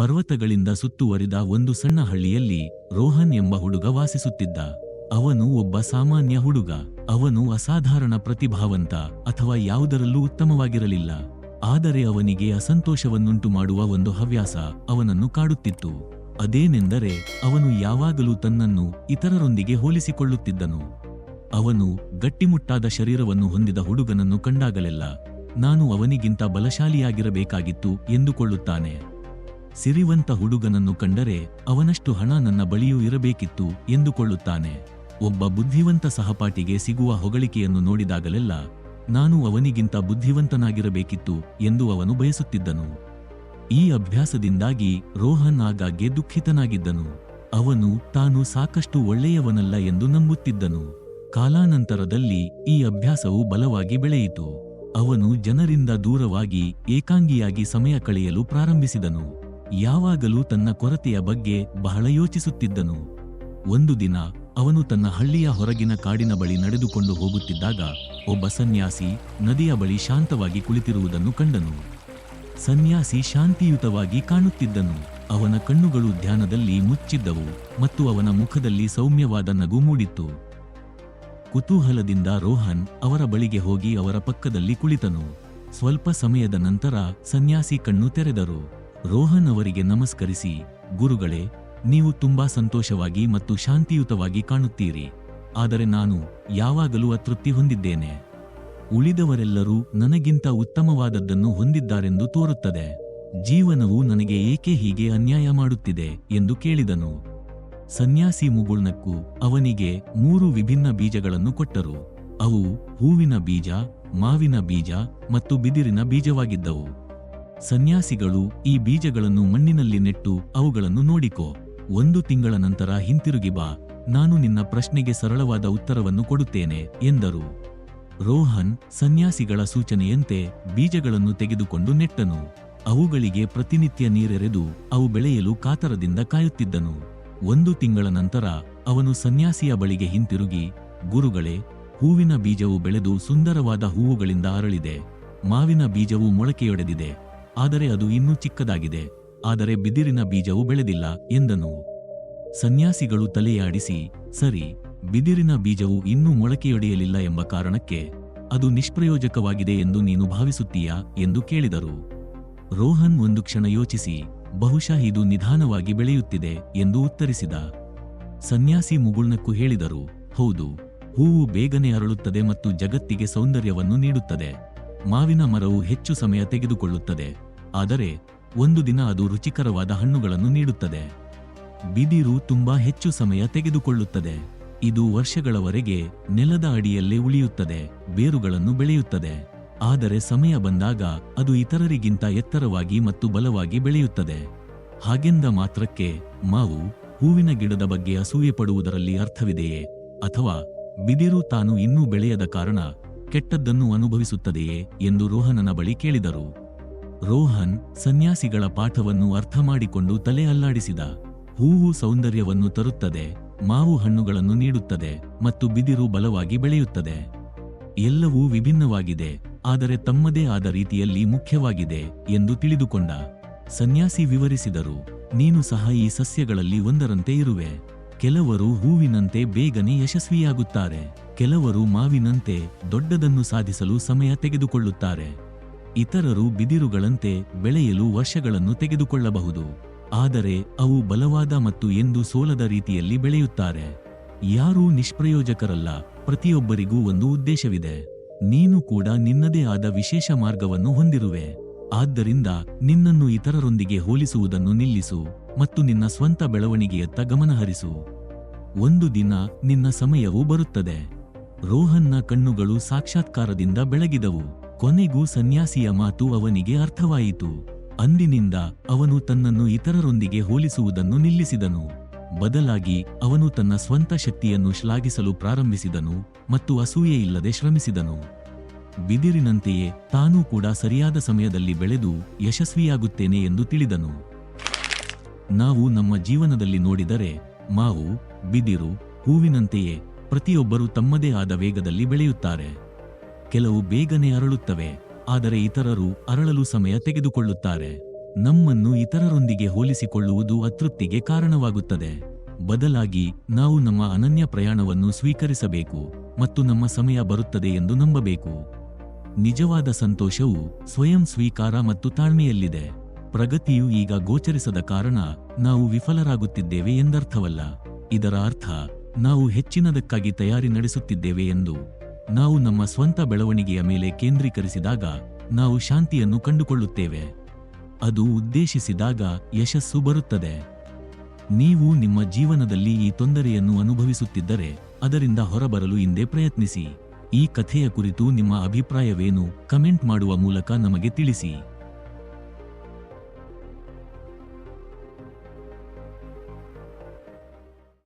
ಪರ್ವತಗಳಿಂದ ಸುತ್ತುವರಿದ ಒಂದು ಸಣ್ಣ ಹಳ್ಳಿಯಲ್ಲಿ ರೋಹನ್ ಎಂಬ ಹುಡುಗ ವಾಸಿಸುತ್ತಿದ್ದ. ಅವನು ಒಬ್ಬ ಸಾಮಾನ್ಯ ಹುಡುಗ. ಅವನು ಅಸಾಧಾರಣ ಪ್ರತಿಭಾವಂತ ಅಥವಾ ಯಾವುದರಲ್ಲೂ ಉತ್ತಮವಾಗಿರಲಿಲ್ಲ. ಆದರೆ ಅವನಿಗೆ ಅಸಂತೋಷವನ್ನುಂಟು ಮಾಡುವ ಒಂದು ಹವ್ಯಾಸ ಅವನನ್ನು ಕಾಡುತ್ತಿತ್ತು. ಅದೇನೆಂದರೆ ಅವನು ಯಾವಾಗಲೂ ತನ್ನನ್ನು ಇತರರೊಂದಿಗೆ ಹೋಲಿಸಿಕೊಳ್ಳುತ್ತಿದ್ದನು. ಅವನು ಗಟ್ಟಿಮುಟ್ಟಾದ ಶರೀರವನ್ನು ಹೊಂದಿದ ಹುಡುಗನನ್ನು ಕಂಡಾಗಲೆಲ್ಲ, ನಾನು ಅವನಿಗಿಂತ ಬಲಶಾಲಿಯಾಗಿರಬೇಕಾಗಿತ್ತು ಎಂದುಕೊಳ್ಳುತ್ತಾನೆ. ಸಿರಿವಂತ ಹುಡುಗನನ್ನು ಕಂಡರೆ ಅವನಷ್ಟು ಹಣ ನನ್ನ ಬಳಿಯೂ ಇರಬೇಕಿತ್ತು ಎಂದುಕೊಳ್ಳುತ್ತಾನೆ. ಒಬ್ಬ ಬುದ್ಧಿವಂತ ಸಹಪಾಠಿಗೆ ಸಿಗುವ ಹೊಗಳಿಕೆಯನ್ನು ನೋಡಿದಾಗಲೆಲ್ಲ ನಾನು ಅವನಿಗಿಂತ ಬುದ್ಧಿವಂತನಾಗಿರಬೇಕಿತ್ತು ಎಂದು ಅವನು ಬಯಸುತ್ತಿದ್ದನು. ಈ ಅಭ್ಯಾಸದಿಂದಾಗಿ ರೋಹನ್ ಆಗಾಗ್ಗೆ ದುಃಖಿತನಾಗಿದ್ದನು. ಅವನು ತಾನು ಸಾಕಷ್ಟು ಒಳ್ಳೆಯವನಲ್ಲ ಎಂದು ನಂಬುತ್ತಿದ್ದನು. ಕಾಲಾನಂತರದಲ್ಲಿ ಈ ಅಭ್ಯಾಸವು ಬಲವಾಗಿ ಬೆಳೆಯಿತು. ಅವನು ಜನರಿಂದ ದೂರವಾಗಿ ಏಕಾಂಗಿಯಾಗಿ ಸಮಯ ಕಳೆಯಲು ಪ್ರಾರಂಭಿಸಿದನು. ಯಾವಾಗಲೂ ತನ್ನ ಕೊರತೆಯ ಬಗ್ಗೆ ಬಹಳ ಯೋಚಿಸುತ್ತಿದ್ದನು. ಒಂದು ದಿನ ಅವನು ತನ್ನ ಹಳ್ಳಿಯ ಹೊರಗಿನ ಕಾಡಿನ ಬಳಿ ನಡೆದುಕೊಂಡು ಹೋಗುತ್ತಿದ್ದಾಗ ಒಬ್ಬ ಸನ್ಯಾಸಿ ನದಿಯ ಬಳಿ ಶಾಂತವಾಗಿ ಕುಳಿತಿರುವುದನ್ನು ಕಂಡನು. ಸನ್ಯಾಸಿ ಶಾಂತಿಯುತವಾಗಿ ಕಾಣುತ್ತಿದ್ದನು. ಅವನ ಕಣ್ಣುಗಳು ಧ್ಯಾನದಲ್ಲಿ ಮುಚ್ಚಿದ್ದವು ಮತ್ತು ಅವನ ಮುಖದಲ್ಲಿ ಸೌಮ್ಯವಾದ ನಗು ಮೂಡಿತ್ತು. ಕುತೂಹಲದಿಂದ ರೋಹನ್ ಅವರ ಬಳಿಗೆ ಹೋಗಿ ಅವರ ಪಕ್ಕದಲ್ಲಿ ಕುಳಿತನು. ಸ್ವಲ್ಪ ಸಮಯದ ನಂತರ ಸನ್ಯಾಸಿ ಕಣ್ಣು ತೆರೆದರು. ರೋಹನ್ ಅವರಿಗೆ ನಮಸ್ಕರಿಸಿ, ಗುರುಗಳೇ, ನೀವು ತುಂಬಾ ಸಂತೋಷವಾಗಿ ಮತ್ತು ಶಾಂತಿಯುತವಾಗಿ ಕಾಣುತ್ತೀರಿ. ಆದರೆ ನಾನು ಯಾವಾಗಲೂ ಅತೃಪ್ತಿ ಹೊಂದಿದ್ದೇನೆ. ಉಳಿದವರೆಲ್ಲರೂ ನನಗಿಂತ ಉತ್ತಮವಾದದ್ದನ್ನು ಹೊಂದಿದ್ದಾರೆಂದು ತೋರುತ್ತದೆ. ಜೀವನವು ನನಗೆ ಏಕೆ ಹೀಗೆ ಅನ್ಯಾಯ ಮಾಡುತ್ತಿದೆ? ಎಂದು ಕೇಳಿದನು. ಸನ್ಯಾಸಿ ಮುಗುಳ್ನಕ್ಕು ಅವನಿಗೆ ಮೂರು ವಿಭಿನ್ನ ಬೀಜಗಳನ್ನು ಕೊಟ್ಟರು. ಅವು ಹೂವಿನ ಬೀಜ, ಮಾವಿನ ಬೀಜ ಮತ್ತು ಬಿದಿರಿನ ಬೀಜವಾಗಿದ್ದವು. ಸನ್ಯಾಸಿಗಳು ಈ ಬೀಜಗಳನ್ನು ಮಣ್ಣಿನಲ್ಲಿ ನೆಟ್ಟು ಅವುಗಳನ್ನು ನೋಡಿಕೋ. ಒಂದು ತಿಂಗಳ ನಂತರ ಹಿಂತಿರುಗಿ ಬಾ. ನಾನು ನಿನ್ನ ಪ್ರಶ್ನೆಗೆ ಸರಳವಾದ ಉತ್ತರವನ್ನು ಕೊಡುತ್ತೇನೆ, ಎಂದರು. ರೋಹನ್ ಸನ್ಯಾಸಿಗಳ ಸೂಚನೆಯಂತೆ ಬೀಜಗಳನ್ನು ತೆಗೆದುಕೊಂಡು ನೆಟ್ಟನು. ಅವುಗಳಿಗೆ ಪ್ರತಿನಿತ್ಯ ನೀರೆರೆದು ಅವು ಬೆಳೆಯಲು ಕಾತರದಿಂದ ಕಾಯುತ್ತಿದ್ದನು. ಒಂದು ತಿಂಗಳ ನಂತರ ಅವನು ಸನ್ಯಾಸಿಯ ಬಳಿಗೆ ಹಿಂತಿರುಗಿ, ಗುರುಗಳೇ, ಹೂವಿನ ಬೀಜವು ಬೆಳೆದು ಸುಂದರವಾದ ಹೂವುಗಳಿಂದ ಅರಳಿದೆ. ಮಾವಿನ ಬೀಜವು ಮೊಳಕೆಯೊಡೆದಿದೆ. ಆದರೆ ಅದು ಇನ್ನೂ ಚಿಕ್ಕದಾಗಿದೆ, ಆದರೆ ಬಿದಿರಿನ ಬೀಜವು ಬೆಳೆದಿಲ್ಲ ಎಂದನು. ಸನ್ಯಾಸಿಗಳು ತಲೆಯಾಡಿಸಿ, ಸರಿ, ಬಿದಿರಿನ ಬೀಜವು ಇನ್ನೂ ಮೊಳಕೆಯೊಡೆಯಲಿಲ್ಲ ಎಂಬ ಕಾರಣಕ್ಕೆ ಅದು ನಿಷ್ಪ್ರಯೋಜಕವಾಗಿದೆ ಎಂದು ನೀನು ಭಾವಿಸುತ್ತೀಯಾ ಎಂದು ಕೇಳಿದರು. ರೋಹನ್ ಒಂದು ಕ್ಷಣ ಯೋಚಿಸಿ, ಬಹುಶಃ ಇದು ನಿಧಾನವಾಗಿ ಬೆಳೆಯುತ್ತಿದೆ ಎಂದು ಉತ್ತರಿಸಿದ. ಸನ್ಯಾಸಿ ಮುಗುಳ್ನಕ್ಕೂ ಹೇಳಿದರು, ಹೌದು, ಹೂವು ಬೇಗನೆ ಅರಳುತ್ತದೆ ಮತ್ತು ಜಗತ್ತಿಗೆ ಸೌಂದರ್ಯವನ್ನು ನೀಡುತ್ತದೆ. ಮಾವಿನ ಮರವು ಹೆಚ್ಚು ಸಮಯ ತೆಗೆದುಕೊಳ್ಳುತ್ತದೆ. ಆದರೆ ಒಂದು ದಿನ ಅದು ರುಚಿಕರವಾದ ಹಣ್ಣುಗಳನ್ನು ನೀಡುತ್ತದೆ. ಬಿದಿರು ತುಂಬಾ ಹೆಚ್ಚು ಸಮಯ ತೆಗೆದುಕೊಳ್ಳುತ್ತದೆ. ಇದು ವರ್ಷಗಳವರೆಗೆ ನೆಲದ ಅಡಿಯಲ್ಲೇ ಉಳಿಯುತ್ತದೆ, ಬೇರುಗಳನ್ನು ಬೆಳೆಯುತ್ತದೆ. ಆದರೆ ಸಮಯ ಬಂದಾಗ ಅದು ಇತರರಿಗಿಂತ ಎತ್ತರವಾಗಿ ಮತ್ತು ಬಲವಾಗಿ ಬೆಳೆಯುತ್ತದೆ. ಹಾಗೆಂದ ಮಾತ್ರಕ್ಕೆ ಮಾವು ಹೂವಿನ ಗಿಡದ ಬಗ್ಗೆ ಅಸೂಯೆ ಪಡುವುದರಲ್ಲಿ ಅರ್ಥವಿದೆಯೇ? ಅಥವಾ ಬಿದಿರು ತಾನು ಇನ್ನೂ ಬೆಳೆಯದ ಕಾರಣ ಕೆಟ್ಟದ್ದನ್ನು ಅನುಭವಿಸುತ್ತದೆಯೇ ಎಂದು ರೋಹನನ ಬಳಿ ಕೇಳಿದರು. ರೋಹನ್ ಸನ್ಯಾಸಿಗಳ ಪಾಠವನ್ನು ಅರ್ಥ ಮಾಡಿಕೊಂಡು ತಲೆ ಅಲ್ಲಾಡಿಸಿದ. ಹೂವು ಸೌಂದರ್ಯವನ್ನು ತರುತ್ತದೆ, ಮಾವು ಹಣ್ಣುಗಳನ್ನು ನೀಡುತ್ತದೆ ಮತ್ತು ಬಿದಿರು ಬಲವಾಗಿ ಬೆಳೆಯುತ್ತದೆ. ಎಲ್ಲವೂ ವಿಭಿನ್ನವಾಗಿದೆ, ಆದರೆ ತಮ್ಮದೇ ಆದ ರೀತಿಯಲ್ಲಿ ಮುಖ್ಯವಾಗಿದೆ ಎಂದು ತಿಳಿದುಕೊಂಡ. ಸನ್ಯಾಸಿ ವಿವರಿಸಿದರು, ನೀನು ಸಹ ಈ ಸಸ್ಯಗಳಲ್ಲಿ ಒಂದರಂತೆ ಇರುವೆ. ಕೆಲವರು ಹೂವಿನಂತೆ ಬೇಗನೆ ಯಶಸ್ವಿಯಾಗುತ್ತಾರೆ, ಕೆಲವರು ಮಾವಿನಂತೆ ದೊಡ್ಡದನ್ನು ಸಾಧಿಸಲು ಸಮಯ ತೆಗೆದುಕೊಳ್ಳುತ್ತಾರೆ. ಇತರರು ಬಿದಿರುಗಳಂತೆ ಬೆಳೆಯಲು ವರ್ಷಗಳನ್ನು ತೆಗೆದುಕೊಳ್ಳಬಹುದು. ಆದರೆ ಅವು ಬಲವಾದ ಮತ್ತು ಎಂದು ಸೋಲದ ರೀತಿಯಲ್ಲಿ ಬೆಳೆಯುತ್ತಾರೆ. ಯಾರೂ ನಿಷ್ಪ್ರಯೋಜಕರಲ್ಲ, ಪ್ರತಿಯೊಬ್ಬರಿಗೂ ಒಂದು ಉದ್ದೇಶವಿದೆ. ನೀನು ಕೂಡ ನಿನ್ನದೇ ಆದ ವಿಶೇಷ ಮಾರ್ಗವನ್ನು ಹೊಂದಿರುವೆ. ಆದ್ದರಿಂದ ನಿನ್ನನ್ನು ಇತರರೊಂದಿಗೆ ಹೋಲಿಸುವುದನ್ನು ನಿಲ್ಲಿಸು ಮತ್ತು ನಿನ್ನ ಸ್ವಂತ ಬೆಳವಣಿಗೆಯತ್ತ ಗಮನಹರಿಸು. ಒಂದು ದಿನ ನಿನ್ನ ಸಮಯವೂ ಬರುತ್ತದೆ. ರೋಹನ್ನ ಕಣ್ಣುಗಳು ಸಾಕ್ಷಾತ್ಕಾರದಿಂದ ಬೆಳಗಿದವು. ಕೊನೆಗೂ ಸನ್ಯಾಸಿಯ ಮಾತು ಅವನಿಗೆ ಅರ್ಥವಾಯಿತು. ಅಂದಿನಿಂದ ಅವನು ತನ್ನನ್ನು ಇತರರೊಂದಿಗೆ ಹೋಲಿಸುವುದನ್ನು ನಿಲ್ಲಿಸಿದನು. ಬದಲಾಗಿ ಅವನು ತನ್ನ ಸ್ವಂತ ಶಕ್ತಿಯನ್ನು ಶ್ಲಾಘಿಸಲು ಪ್ರಾರಂಭಿಸಿದನು ಮತ್ತು ಅಸೂಯೆಯಿಲ್ಲದೆ ಶ್ರಮಿಸಿದನು. ಬಿದಿರಿನಂತೆಯೇ ತಾನೂ ಕೂಡ ಸರಿಯಾದ ಸಮಯದಲ್ಲಿ ಬೆಳೆದು ಯಶಸ್ವಿಯಾಗುತ್ತೇನೆ ಎಂದು ತಿಳಿದನು. ನಾವು ನಮ್ಮ ಜೀವನದಲ್ಲಿ ನೋಡಿದರೆ ಮಾವು, ಬಿದಿರು, ಹೂವಿನಂತೆಯೇ ಪ್ರತಿಯೊಬ್ಬರೂ ತಮ್ಮದೇ ಆದ ವೇಗದಲ್ಲಿ ಬೆಳೆಯುತ್ತಾರೆ. ಕೆಲವು ಬೇಗನೆ ಅರಳುತ್ತವೆ, ಆದರೆ ಇತರರು ಅರಳಲು ಸಮಯ ತೆಗೆದುಕೊಳ್ಳುತ್ತಾರೆ. ನಮ್ಮನ್ನು ಇತರರೊಂದಿಗೆ ಹೋಲಿಸಿಕೊಳ್ಳುವುದು ಅತೃಪ್ತಿಗೆ ಕಾರಣವಾಗುತ್ತದೆ. ಬದಲಾಗಿ, ನಾವು ನಮ್ಮ ಅನನ್ಯ ಪ್ರಯಾಣವನ್ನು ಸ್ವೀಕರಿಸಬೇಕು ಮತ್ತು ನಮ್ಮ ಸಮಯ ಬರುತ್ತದೆ ಎಂದು ನಂಬಬೇಕು. ನಿಜವಾದ ಸಂತೋಷವು ಸ್ವಯಂ ಸ್ವೀಕಾರ ಮತ್ತು ತಾಳ್ಮೆಯಲ್ಲಿದೆ. ಪ್ರಗತಿಯು ಈಗ ಗೋಚರಿಸದ ಕಾರಣ ನಾವು ವಿಫಲರಾಗುತ್ತಿದ್ದೇವೆ ಎಂದರ್ಥವಲ್ಲ. ಇದರ ಅರ್ಥ, ನಾವು ಹೆಚ್ಚಿನದಕ್ಕಾಗಿ ತಯಾರಿ ನಡೆಸುತ್ತಿದ್ದೇವೆ ಎಂದು. ನಾವು ನಮ್ಮ ಸ್ವಂತ ಬೆಳವಣಿಗೆಯ ಮೇಲೆ ಕೇಂದ್ರೀಕರಿಸಿದಾಗ ನಾವು ಶಾಂತಿಯನ್ನು ಕಂಡುಕೊಳ್ಳುತ್ತೇವೆ. ಅದು ಉದ್ದೇಶಿಸಿದಾಗ ಯಶಸ್ಸು ಬರುತ್ತದೆ. ನೀವು ನಿಮ್ಮ ಜೀವನದಲ್ಲಿ ಈ ತೊಂದರೆಯನ್ನು ಅನುಭವಿಸುತ್ತಿದ್ದರೆ ಅದರಿಂದ ಹೊರಬರಲು ಹಿಂದೆ ಪ್ರಯತ್ನಿಸಿ. ಈ ಕಥೆಯ ಕುರಿತು ನಿಮ್ಮ ಅಭಿಪ್ರಾಯವೇನು? ಕಮೆಂಟ್ ಮಾಡುವ ಮೂಲಕ ನಮಗೆ ತಿಳಿಸಿ.